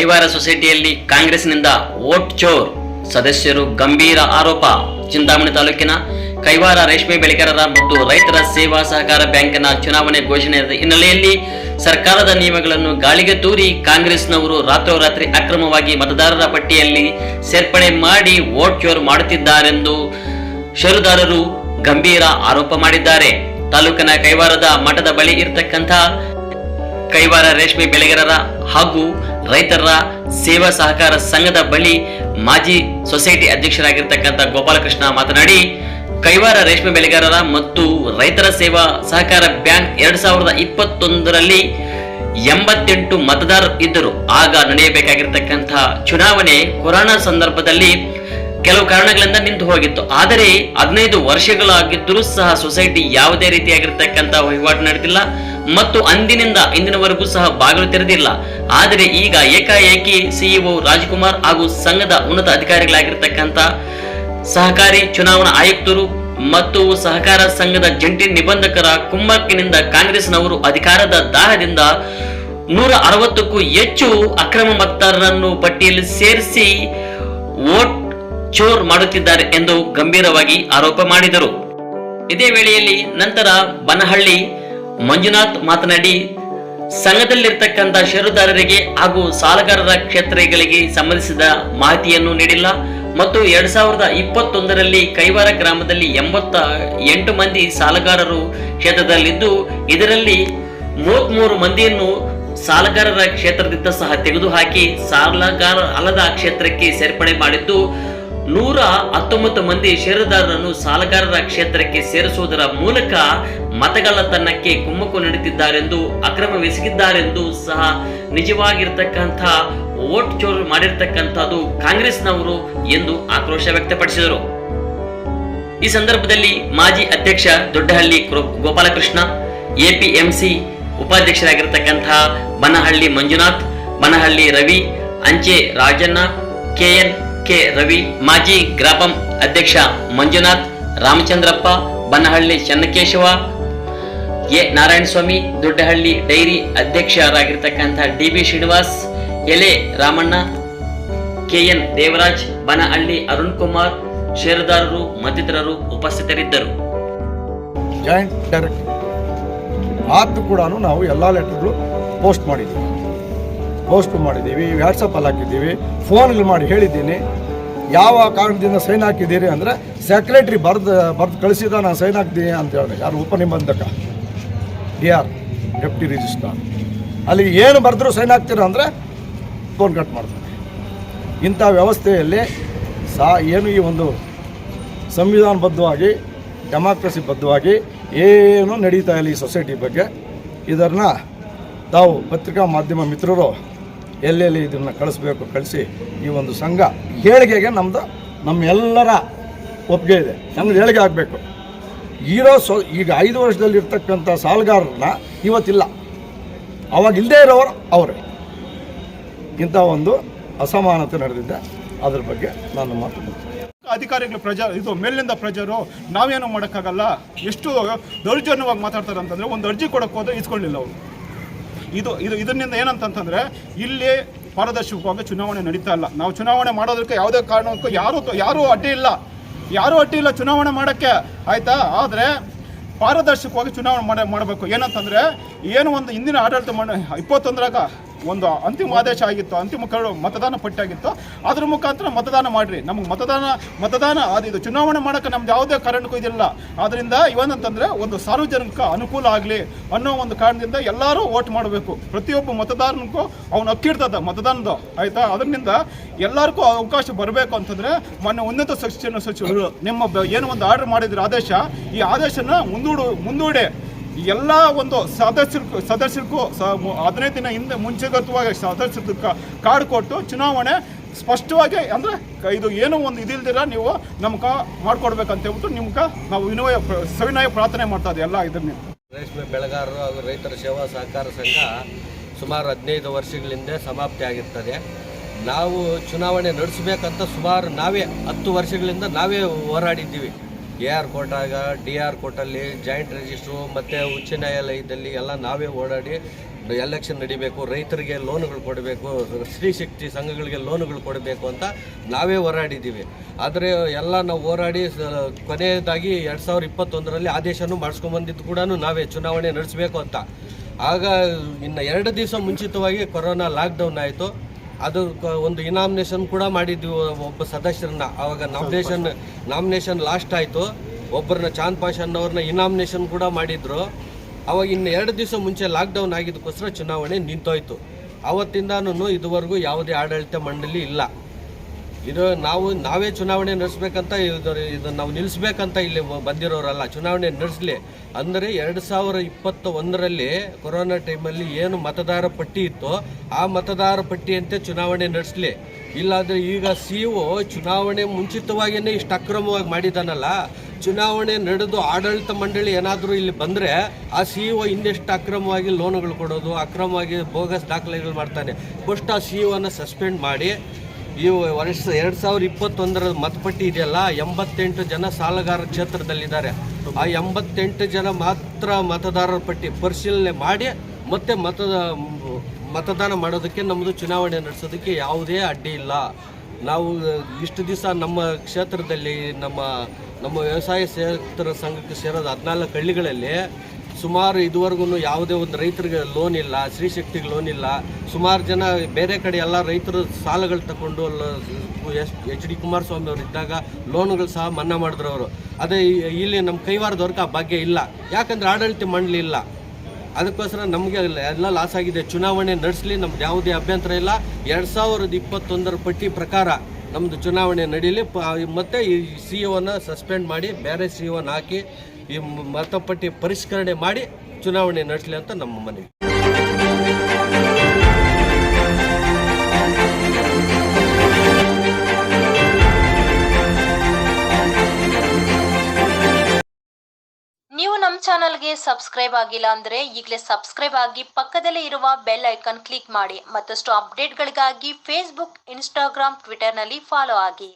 ಕೈವಾರ ಸೊಸೈಟಿಯಲ್ಲಿ ಕಾಂಗ್ರೆಸ್ನಿಂದ ವೋಟ್ ಚೋರ್. ಸದಸ್ಯರು ಗಂಭೀರ ಆರೋಪ. ಚಿಂತಾಮಣಿ ತಾಲೂಕಿನ ಕೈವಾರ ರೇಷ್ಮೆ ಬೆಳೆಗಾರರ ಮತ್ತು ರೈತರ ಸೇವಾ ಸಹಕಾರ ಬ್ಯಾಂಕ್ನ ಚುನಾವಣೆ ಘೋಷಣೆ ಹಿನ್ನೆಲೆಯಲ್ಲಿ ಸರ್ಕಾರದ ನಿಯಮಗಳನ್ನು ಗಾಳಿಗೆ ತೂರಿ ಕಾಂಗ್ರೆಸ್ನವರು ರಾತ್ರೋರಾತ್ರಿ ಅಕ್ರಮವಾಗಿ ಮತದಾರರ ಪಟ್ಟಿಯಲ್ಲಿ ಸೇರ್ಪಡೆ ಮಾಡಿ ವೋಟ್ ಚೋರ್ ಮಾಡುತ್ತಿದ್ದಾರೆಂದು ಷೇರುದಾರರು ಗಂಭೀರ ಆರೋಪ ಮಾಡಿದ್ದಾರೆ. ತಾಲೂಕಿನ ಕೈವಾರದ ಮಠದ ಬಳಿ ಇರತಕ್ಕಂತಹ ಕೈವಾರ ರೇಷ್ಮೆ ಬೆಳೆಗಾರರ ಹಾಗೂ ರೈತರ ಸೇವಾ ಸಹಕಾರ ಸಂಘದ ಬಳಿ ಮಾಜಿ ಸೊಸೈಟಿ ಅಧ್ಯಕ್ಷರಾಗಿರ್ತಕ್ಕಂಥ ಗೋಪಾಲಕೃಷ್ಣ ಮಾತನಾಡಿ, ಕೈವಾರ ರೇಷ್ಮೆ ಬೆಳೆಗಾರರ ಮತ್ತು ರೈತರ ಸೇವಾ ಸಹಕಾರ ಬ್ಯಾಂಕ್ ಎರಡ್ ಸಾವಿರದ ಇಪ್ಪತ್ತೊಂದರಲ್ಲಿ ಎಂಬತ್ತೆಂಟು ಮತದಾರರು ಇದ್ದರು. ಆಗ ನಡೆಯಬೇಕಾಗಿರ್ತಕ್ಕಂಥ ಚುನಾವಣೆ ಕೊರೋನಾ ಸಂದರ್ಭದಲ್ಲಿ ಕೆಲವು ಕಾರಣಗಳಿಂದ ನಿಂತು ಹೋಗಿತ್ತು. ಆದರೆ ಹದಿನೈದು ವರ್ಷಗಳಾಗಿದ್ದರೂ ಸಹ ಸೊಸೈಟಿ ಯಾವುದೇ ರೀತಿಯಾಗಿರ್ತಕ್ಕಂಥ ವಹಿವಾಟು ನಡೆದಿಲ್ಲ. ಮತ್ತು ಅಂದಿನಿಂದ ಇಂದಿನವರೆಗೂ ಸಹ ಬಾಗಿಲು ತೆರೆದಿಲ್ಲ. ಆದರೆ ಈಗ ಏಕಾಏಕಿ ಸಿಇಒ ರಾಜ್ಕುಮಾರ್ ಹಾಗೂ ಸಂಘದ ಉನ್ನತ ಅಧಿಕಾರಿಗಳಾಗಿರ್ತಕ್ಕಂಥ ಸಹಕಾರಿ ಚುನಾವಣಾ ಆಯುಕ್ತರು ಮತ್ತು ಸಹಕಾರ ಸಂಘದ ಜಂಟಿ ನಿಬಂಧಕರ ಕುಮ್ಮಕ್ಕಿನಿಂದ ಕಾಂಗ್ರೆಸ್ನವರು ಅಧಿಕಾರದ ದಾಹದಿಂದ ನೂರ ಅರವತ್ತಕ್ಕೂ ಹೆಚ್ಚು ಅಕ್ರಮ ಮತದಾರರನ್ನು ಪಟ್ಟಿಯಲ್ಲಿ ಸೇರಿಸಿ ವೋಟ್ ಚೋರ್ ಮಾಡುತ್ತಿದ್ದಾರೆ ಎಂದು ಗಂಭೀರವಾಗಿ ಆರೋಪ ಮಾಡಿದರು. ಇದೇ ವೇಳೆಯಲ್ಲಿ ನಂತರ ಬನಹಳ್ಳಿ ಮಂಜುನಾಥ್ ಮಾತನಾಡಿ, ಸಂಘದಲ್ಲಿರ್ತಕ್ಕಂಥ ಷೇರುದಾರರಿಗೆ ಹಾಗೂ ಸಾಲಗಾರರ ಕ್ಷೇತ್ರಗಳಿಗೆ ಸಂಬಂಧಿಸಿದ ಮಾಹಿತಿಯನ್ನು ನೀಡಿಲ್ಲ. ಮತ್ತು ಎರಡ್ ಸಾವಿರದ ಇಪ್ಪತ್ತೊಂದರಲ್ಲಿ ಕೈವಾರ ಗ್ರಾಮದಲ್ಲಿ ಎಂಬತ್ತ ಎಂಟು ಮಂದಿ ಸಾಲಗಾರರು ಕ್ಷೇತ್ರದಲ್ಲಿದ್ದು, ಇದರಲ್ಲಿ ಮೂವತ್ಮೂರು ಮಂದಿಯನ್ನು ಸಾಲಗಾರರ ಕ್ಷೇತ್ರದಿಂದ ಸಹ ತೆಗೆದುಹಾಕಿ ಸಾಲಗಾರ ಅಲ್ಲದ ಕ್ಷೇತ್ರಕ್ಕೆ ಸೇರ್ಪಡೆ ಮಾಡಿದ್ದು, ನೂರ ಹತ್ತೊಂಬತ್ತು ಮಂದಿ ಷೇರುದಾರರನ್ನು ಸಾಲಗಾರರ ಕ್ಷೇತ್ರಕ್ಕೆ ಸೇರಿಸುವುದರ ಮೂಲಕ ಮತಗಳ್ಳತನಕ್ಕೆ ಕುಮ್ಮಕ್ಕು ನೀಡುತ್ತಿದ್ದಾರೆಂದು, ಅಕ್ರಮವೆಸಗಿದ್ದಾರೆಂದು ಸಹ ನಿಜವಾಗಿರ್ತಕ್ಕಂಥ ವೋಟ್ ಚೋರ್ ಮಾಡಿರ್ತಕ್ಕಂಥದ್ದು ಕಾಂಗ್ರೆಸ್ನವರು ಎಂದು ಆಕ್ರೋಶ ವ್ಯಕ್ತಪಡಿಸಿದರು. ಈ ಸಂದರ್ಭದಲ್ಲಿ ಮಾಜಿ ಅಧ್ಯಕ್ಷ ದೊಡ್ಡಹಳ್ಳಿ ಗೋಪಾಲಕೃಷ್ಣ, ಎಪಿಎಂಸಿ ಉಪಾಧ್ಯಕ್ಷರಾಗಿರ್ತಕ್ಕಂತಹ ಬನಹಳ್ಳಿ ಮಂಜುನಾಥ್, ಬನಹಳ್ಳಿ ರವಿ, ಅಂಚೆ ರಾಜಣ್ಣ, ಕೆಎನ್ ಕೆ ರವಿ, ಮಾಜಿ ಗ್ರಾಪಂ ಅಧ್ಯಕ್ಷ ಮಂಜುನಾಥ್, ರಾಮಚಂದ್ರಪ್ಪ, ಬನಹಳ್ಳಿ ಚನ್ನಕೇಶವ ಎ. ನಾರಾಯಣಸ್ವಾಮಿ, ದೊಡ್ಡಹಳ್ಳಿ ಡೈರಿ ಅಧ್ಯಕ್ಷರಾಗಿರ್ತಕ್ಕಂಥ ಡಿ ಬಿ ಶ್ರೀನಿವಾಸ್, ಎಲೆ. ರಾಮಣ್ಣ ಕೆಎನ್ ದೇವರಾಜ್, ಬನಹಳ್ಳಿ ಅರುಣ್ ಕುಮಾರ್, ಷೇರುದಾರರು, ಮತ್ತಿತರರು ಉಪಸ್ಥಿತರಿದ್ದರು. ಜಾಯಿಂಟ್ ಡೈರೆಕ್ಟರ್ ಆತು ಕೂಡ ನಾವು ಎಲ್ಲ ಲೆಟರ್ಗಳು ಪೋಸ್ಟ್ ಮಾಡಿದ್ದೀವಿ. ಪೋಸ್ಟ್ ಮಾಡಿದ್ದೀವಿ ವ್ಯಾಟ್ಸಪ್ಪಲ್ಲಿ ಹಾಕಿದ್ದೀವಿ ಫೋನ್ಗಳು ಮಾಡಿ ಹೇಳಿದ್ದೀನಿ. ಯಾವ ಕಾರಣದಿಂದ ಸೈನ್ ಹಾಕಿದ್ದೀರಿ ಅಂದರೆ ಸೆಕ್ರೆಟ್ರಿ ಬರ್ದು ಬರ್ದು ಕಳಿಸಿದ ನಾನು ಸೈನ್ ಹಾಕ್ತೀನಿ ಅಂತ ಹೇಳಿದೆ ಯಾರು ಉಪನಿಬಂಧಕ ಡಿ ಆರ್, ಡೆಪ್ಟಿ ರಿಜಿಸ್ಟ್ರಾರ್. ಅಲ್ಲಿ ಏನು ಬರೆದ್ರೂ ಸೈನ್ ಆಗ್ತೀರಾ ಅಂದರೆ ಫೋನ್ ಕಟ್ ಮಾಡ್ತಾರೆ. ಇಂಥ ವ್ಯವಸ್ಥೆಯಲ್ಲಿ ಸಾ ಏನು ಈ ಒಂದು ಸಂವಿಧಾನಬದ್ಧವಾಗಿ, ಡೆಮಾಕ್ರಸಿ ಬದ್ಧವಾಗಿ ಏನು ನಡೀತಾ ಇಲ್ಲ ಈ ಸೊಸೈಟಿ ಬಗ್ಗೆ, ಇದನ್ನು ತಾವು ಪತ್ರಿಕಾ ಮಾಧ್ಯಮ ಮಿತ್ರರು ಎಲ್ಲೆಲ್ಲಿ ಇದನ್ನು ಕಳಿಸ್ಬೇಕು ಕಳಿಸಿ ಈ ಒಂದು ಸಂಘ, ಏಳಿಗೆಗೆ ನಮ್ಮದು ನಮ್ಮೆಲ್ಲರ ಒಪ್ಪಿಗೆ ಇದೆ. ನಮ್ಮದು ಏಳಿಗೆ ಆಗಬೇಕು. ಇರೋ ಸೊ ಈಗ ಐದು ವರ್ಷದಲ್ಲಿ ಇರ್ತಕ್ಕಂಥ ಸಾಲಗಾರರನ್ನ ಇವತ್ತಿಲ್ಲ. ಅವಾಗ ಇಲ್ಲದೇ ಇರೋರು ಅವರೇ. ಇಂಥ ಒಂದು ಅಸಮಾನತೆ ನಡೆದಿದೆ. ಅದ್ರ ಬಗ್ಗೆ ನಾನು ಮಾತು ಮುಗಿಸ್ತೇನೆ. ಅಧಿಕಾರಿಗಳು ಪ್ರಜಾ ಇದು ಮೇಲಿನಿಂದ ಪ್ರಜರು, ನಾವೇನು ಮಾಡೋಕ್ಕಾಗಲ್ಲ. ಎಷ್ಟು ದೌರ್ಜನ್ಯವಾಗಿ ಮಾತಾಡ್ತಾರೆ ಅಂತಂದರೆ ಒಂದು ಅರ್ಜಿ ಕೊಡೋಕ್ಕೆ ಹೋದ್ರೆ ಇಸ್ಕೊಳ್ಳಿಲ್ಲ ಅವರು. ಇದು ಇದು ಇದರಿಂದ ಏನಂತಂತಂದರೆ ಇಲ್ಲಿ ಪಾರದರ್ಶಕವಾಗಿ ಚುನಾವಣೆ ನಡೀತಾ ಇಲ್ಲ. ನಾವು ಚುನಾವಣೆ ಮಾಡೋದಕ್ಕೆ ಯಾವುದೇ ಕಾರಣಕ್ಕೂ ಯಾರು ಯಾರೂ ಅಡ್ಡಿ ಇಲ್ಲ. ಯಾರೂ ಅಡ್ಡಿ ಇಲ್ಲ, ಚುನಾವಣೆ ಮಾಡೋಕ್ಕೆ. ಆಯ್ತಾ? ಆದರೆ ಪಾರದರ್ಶಕವಾಗಿ ಚುನಾವಣೆ ಮಾಡ ಮಾಡಬೇಕು. ಏನಂತಂದ್ರೆ, ಏನು ಒಂದು ಹಿಂದಿನ ಆಡಳಿತ ಮಾಡ ಇಪ್ಪತ್ತೊಂದರಾಗ ಒಂದು ಅಂತಿಮ ಆದೇಶ ಆಗಿತ್ತು, ಅಂತಿಮ ಕರಡು ಮತದಾನ ಪಟ್ಟಿ ಆಗಿತ್ತು. ಅದ್ರ ಮುಖಾಂತರ ಮತದಾನ ಮಾಡ್ರಿ. ನಮಗೆ ಮತದಾನ ಮತದಾನ ಅದು ಇದು ಚುನಾವಣೆ ಮಾಡಕ್ಕೆ ನಮ್ದು ಯಾವುದೇ ಕಾರಣಕ್ಕೂ ಇದಿಲ್ಲ ಆದ್ದರಿಂದ ಇವನಂತಂದ್ರೆ ಒಂದು ಸಾರ್ವಜನಿಕ ಅನುಕೂಲ ಆಗಲಿ ಅನ್ನೋ ಒಂದು ಕಾರಣದಿಂದ ಎಲ್ಲರೂ ಓಟ್ ಮಾಡಬೇಕು. ಪ್ರತಿಯೊಬ್ಬ ಮತದಾರನಿಗೂ ಅವನು ಹಕ್ಕಿರ್ತದ ಮತದಾನದ ಆಯ್ತಾ? ಅದರಿಂದ ಎಲ್ಲರಿಗೂ ಅವಕಾಶ ಬರಬೇಕು ಅಂತಂದ್ರೆ ಮೊನ್ನೆ ಉನ್ನತ ಶಿಕ್ಷಣ ಸಚಿವರು ನಿಮ್ಮ ಏನು ಒಂದು ಆರ್ಡರ್ ಮಾಡಿದ್ರೆ ಆದೇಶ, ಈ ಆದೇಶನ ಮುಂದೂಡು, ಮುಂದೂಡಿ. ಎಲ್ಲ ಒಂದು ಸದಸ್ಯರು ಸದಸ್ಯರಿಗೂ ಸ- ಹದಿನೈದು ದಿನ ಹಿಂದೆ ಮುಂಚೆಗತವಾಗಿ ಸದಸ್ಯರು ಕಾರ್ಡ್ ಕೊಟ್ಟು ಚುನಾವಣೆ ಸ್ಪಷ್ಟವಾಗಿ ಅಂದರೆ ಇದು ಏನೋ ಒಂದು ಇದಿಲ್ದಿರ ನೀವು ನಮ್ಗೆ ಮಾಡ್ಕೊಡ್ಬೇಕಂತ ಹೇಳ್ಬಿಟ್ಟು ನಿಮ್ಗೆ ನಾವು ವಿನಯ ಸವಿನಯ ಪ್ರಾರ್ಥನೆ ಮಾಡ್ತಾ ಇದ್ದೀವಿ ಎಲ್ಲ ಇದನ್ನ. ರೇಷ್ಮೆ ಬೆಳೆಗಾರರು ಹಾಗೂ ರೈತರ ಸೇವಾ ಸಹಕಾರ ಸಂಘ ಸುಮಾರು ಹದಿನೈದು ವರ್ಷಗಳಿಂದ ಸಮಾಪ್ತಿ ಆಗಿರ್ತದೆ. ನಾವು ಚುನಾವಣೆ ನಡೆಸಬೇಕಂತ ಸುಮಾರು ನಾವೇ ಹತ್ತು ವರ್ಷಗಳಿಂದ ನಾವೇ ಹೋರಾಡಿದ್ದೀವಿ. ಎ ಆರ್ ಕೋರ್ಟಾಗ ಡಿ ಆರ್ ಕೋರ್ಟಲ್ಲಿ ಜಾಯಿಂಟ್ ರಿಜಿಸ್ಟ್ರು ಮತ್ತು ಉಚ್ಚ ನ್ಯಾಯಾಲಯದಲ್ಲಿ ಎಲ್ಲ ನಾವೇ ಓಡಾಡಿ ಎಲೆಕ್ಷನ್ ನಡಿಬೇಕು, ರೈತರಿಗೆ ಲೋನ್ಗಳು ಕೊಡಬೇಕು, ಸ್ತ್ರೀ ಶಕ್ತಿ ಸಂಘಗಳಿಗೆ ಲೋನ್ಗಳು ಕೊಡಬೇಕು ಅಂತ ನಾವೇ ಹೋರಾಡಿದ್ದೀವಿ. ಆದರೆ ಎಲ್ಲ ನಾವು ಹೋರಾಡಿ ಕೊನೆಯದಾಗಿ ಎರಡು ಸಾವಿರದ ಇಪ್ಪತ್ತೊಂದರಲ್ಲಿ ಆದೇಶನೂ ಮಾಡಿಸ್ಕೊಂಬಂದಿದ್ದು ಕೂಡ ನಾವೇ ಚುನಾವಣೆ ನಡೆಸಬೇಕು ಅಂತ. ಆಗ ಇನ್ನು ಎರಡು ದಿವಸ ಮುಂಚಿತವಾಗಿ ಕೊರೋನಾ ಲಾಕ್ಡೌನ್ ಆಯಿತು. ಅದು ಒಂದು ಇನಾಮಿನೇಷನ್ ಕೂಡ ಮಾಡಿದ್ವಿ ಒಬ್ಬ ಸದಸ್ಯರನ್ನ. ಆವಾಗ ನಾಮಿನೇಷನ್ ನಾಮಿನೇಷನ್ ಲಾಸ್ಟ್ ಆಯಿತು. ಒಬ್ಬರನ್ನ ಚಾಂದ್ ಪಾಷನ್ ಅವ್ರನ್ನ ಇನಾಮಿನೇಷನ್ ಕೂಡ ಮಾಡಿದ್ರು. ಅವಾಗ ಇನ್ನು ಎರಡು ದಿವಸ ಮುಂಚೆ ಲಾಕ್ಡೌನ್ ಆಗಿದ್ದಕ್ಕೋಸ್ಕರ ಚುನಾವಣೆ ನಿಂತೋಯ್ತು. ಅವತ್ತಿಂದಾನು ಇದುವರೆಗೂ ಯಾವುದೇ ಆಡಳಿತ ಮಂಡಳಿ ಇಲ್ಲ. ಇದು ನಾವು, ನಾವೇ ಚುನಾವಣೆ ನಡೆಸ್ಬೇಕಂತ ಇದು ಇದು ನಾವು ನಿಲ್ಲಿಸ್ಬೇಕಂತ ಇಲ್ಲಿ ಬಂದಿರೋರಲ್ಲ, ಚುನಾವಣೆ ನಡೆಸಲಿ. ಅಂದರೆ ಎರಡು ಸಾವಿರ ಇಪ್ಪತ್ತ ಒಂದರಲ್ಲಿ ಕೊರೋನಾ ಟೈಮಲ್ಲಿ ಏನು ಮತದಾರ ಪಟ್ಟಿ ಇತ್ತೋ ಆ ಮತದಾರ ಪಟ್ಟಿಯಂತೆ ಚುನಾವಣೆ ನಡೆಸಲಿ. ಇಲ್ಲಾದರೆ ಈಗ ಸಿ ಒ ಚುನಾವಣೆ ಮುಂಚಿತವಾಗಿಯೇ ಇಷ್ಟು ಅಕ್ರಮವಾಗಿ ಮಾಡಿದಾನಲ್ಲ, ಚುನಾವಣೆ ನಡೆದು ಆಡಳಿತ ಮಂಡಳಿ ಏನಾದರೂ ಇಲ್ಲಿ ಬಂದರೆ ಆ ಸಿ ಒ ಇನ್ನೆಷ್ಟು ಅಕ್ರಮವಾಗಿ ಲೋನುಗಳು ಕೊಡೋದು, ಅಕ್ರಮವಾಗಿ ಬೋಗಸ್ ದಾಖಲೆಗಳು ಮಾಡ್ತಾನೆ. ಫಸ್ಟ್ ಆ ಸಿ ಒನ ಸಸ್ಪೆಂಡ್ ಮಾಡಿ ಈ ವರ್ಷ ಎರಡು ಸಾವಿರದ ಇಪ್ಪತ್ತೊಂದರ ಮತಪಟ್ಟಿ ಇದೆಯಲ್ಲ, ಎಂಬತ್ತೆಂಟು ಜನ ಸಾಲಗಾರ ಕ್ಷೇತ್ರದಲ್ಲಿದ್ದಾರೆ. ಆ ಎಂಬತ್ತೆಂಟು ಜನ ಮಾತ್ರ ಮತದಾರರ ಪಟ್ಟಿ ಪರಿಶೀಲನೆ ಮಾಡಿ ಮತ್ತೆ ಮತದ, ಮತದಾನ ಮಾಡೋದಕ್ಕೆ ನಮ್ಮದು ಚುನಾವಣೆ ನಡೆಸೋದಕ್ಕೆ ಯಾವುದೇ ಅಡ್ಡಿ ಇಲ್ಲ. ನಾವು ಇಷ್ಟು ದಿವಸ ನಮ್ಮ ಕ್ಷೇತ್ರದಲ್ಲಿ ನಮ್ಮ ನಮ್ಮ ವ್ಯವಸಾಯ ಕ್ಷೇತ್ರ ಸಂಘಕ್ಕೆ ಸೇರೋದು ಹದಿನಾಲ್ಕು ಹಳ್ಳಿಗಳಲ್ಲಿ ಸುಮಾರು ಇದುವರೆಗೂ ಯಾವುದೇ ಒಂದು ರೈತರಿಗೆ ಲೋನ್ ಇಲ್ಲ ಸ್ತ್ರೀಶಕ್ತಿಗೆ ಲೋನ್ ಇಲ್ಲ. ಸುಮಾರು ಜನ ಬೇರೆ ಕಡೆ ಎಲ್ಲ ರೈತರು ಸಾಲಗಳು ತಗೊಂಡು ಎಚ್ ಡಿ ಕುಮಾರಸ್ವಾಮಿ ಅವರು ಇದ್ದಾಗ ಲೋನ್ಗಳು ಸಹ ಮನ್ನಾ ಮಾಡಿದ್ರು ಅವರು. ಅದೇ ಇಲ್ಲಿ ನಮ್ಮ ಕೈವಾರದವ್ರಿಗೆ ಆ ಭಾಗ್ಯ ಇಲ್ಲ. ಯಾಕಂದ್ರೆ ಆಡಳಿತ ಮಂಡಳಿ ಇಲ್ಲ. ಅದಕ್ಕೋಸ್ಕರ ನಮಗೆ ಎಲ್ಲ ಲಾಸ್ ಆಗಿದೆ. ಚುನಾವಣೆ ನಡೆಸಲಿ, ನಮ್ದು ಯಾವುದೇ ಅಭ್ಯಂತರ ಇಲ್ಲ. ಎರಡು ಸಾವಿರದ ಇಪ್ಪತ್ತೊಂದರ ಪಟ್ಟಿ ಪ್ರಕಾರ ನಮ್ಮದು ಚುನಾವಣೆ ನಡೀಲಿ. ಮತ್ತು ಈ ಸಿ ಸಸ್ಪೆಂಡ್ ಮಾಡಿ, ಬೇರೆ ಸಿ ಒನ ಹಾಕಿ ಈ ಮತಪಟ್ಟಿ ಪರಿಷ್ಕರಣೆ ಮಾಡಿ ಚುನಾವಣೆ ನಡೆಸಲಿ ಅಂತ ನಮ್ಮ ಮನವಿ. ನೀವು ನಮ್ಮ ಚಾನಲ್ಗೆ ಸಬ್ಸ್ಕ್ರೈಬ್ ಆಗಿಲ್ಲ ಅಂದ್ರೆ ಈಗಲೇ ಸಬ್ಸ್ಕ್ರೈಬ್ ಆಗಿ ಪಕ್ಕದಲ್ಲೇ ಇರುವ ಬೆಲ್ ಐಕಾನ್ ಕ್ಲಿಕ್ ಮಾಡಿ ಮತ್ತಷ್ಟು ಅಪ್ಡೇಟ್ಗಳಿಗಾಗಿ ಫೇಸ್ಬುಕ್ ಇನ್ಸ್ಟಾಗ್ರಾಮ್ ಟ್ವಿಟರ್ನಲ್ಲಿ ಫಾಲೋ ಆಗಿ.